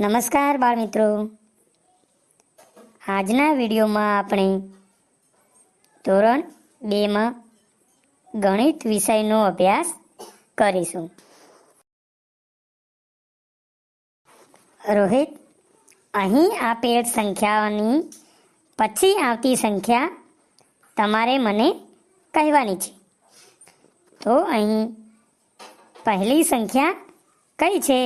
નમસ્કાર બાળમિત્રો. આજના વિડીયોમાં આપણે ધોરણ બેમાં ગણિત વિષયનો અભ્યાસ કરીશું. રોહિત, અહીં આપેલ સંખ્યાઓની પછી આવતી સંખ્યા તમારે મને કહેવાની છે. તો અહીં પહેલી સંખ્યા કઈ છે?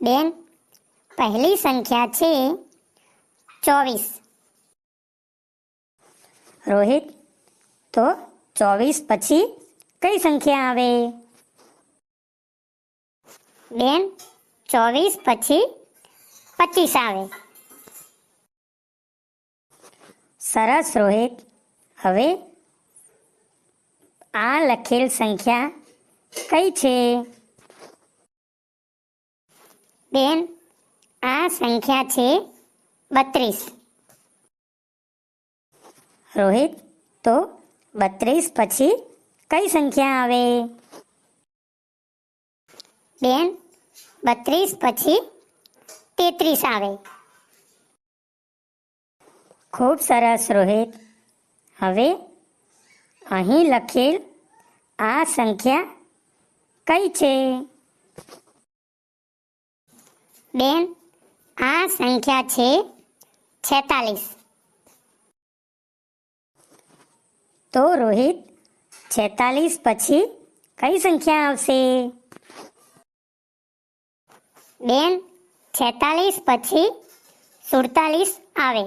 બેન, પહેલી સંખ્યા છે ચોવીસ. રોહિત, તો ચોવીસ પછી કઈ સંખ્યા આવે? બેન, ચોવીસ પછી પચીસ આવે. સરસ રોહિત, હવે આ લખેલ સંખ્યા કઈ છે? બેન, આ સંખ્યા છે બત્રીસ. રોહિત, તો બત્રીસ પછી કઈ સંખ્યા આવે? બેન, બત્રીસ પછી તેત્રીસ આવે. ખૂબ સરસ, રોહિત. હવે અહીં લખેલ આ સંખ્યા કઈ છે? બેન, આ સંખ્યા છે છેતાલીસ. તો રોહિત, છેતાલીસ પછી કઈ સંખ્યા આવશે? બેન, છેતાલીસ પછી સુડતાલીસ આવે.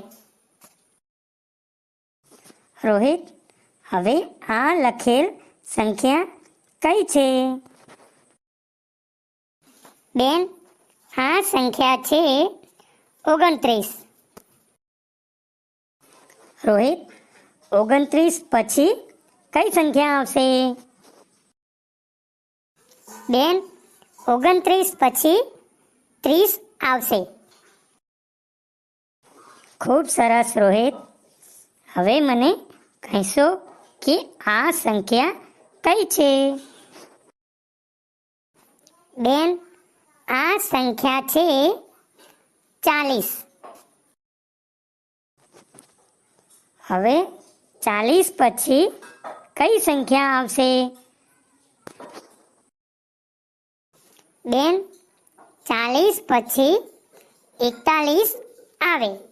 રોહિત, હવે આ લખેલ સંખ્યા કઈ છે? બેન આ સંખ્યા છે ઓગણત્રીસ. રોહિત, ઓગણત્રીસ પછી કઈ સંખ્યા આવશે? બેન, ઓગણત્રીસ પછી ત્રીસ આવશે. ખૂબ સરસ રોહિત. હવે મને કહેશો કે આ સંખ્યા કઈ છે? બેન આ સંખ્યા છે ચાલીસ. હવે ચાલીસ પછી કઈ સંખ્યા આવશે? બેન, ચાલીસ પછી એકતાલીસ આવે.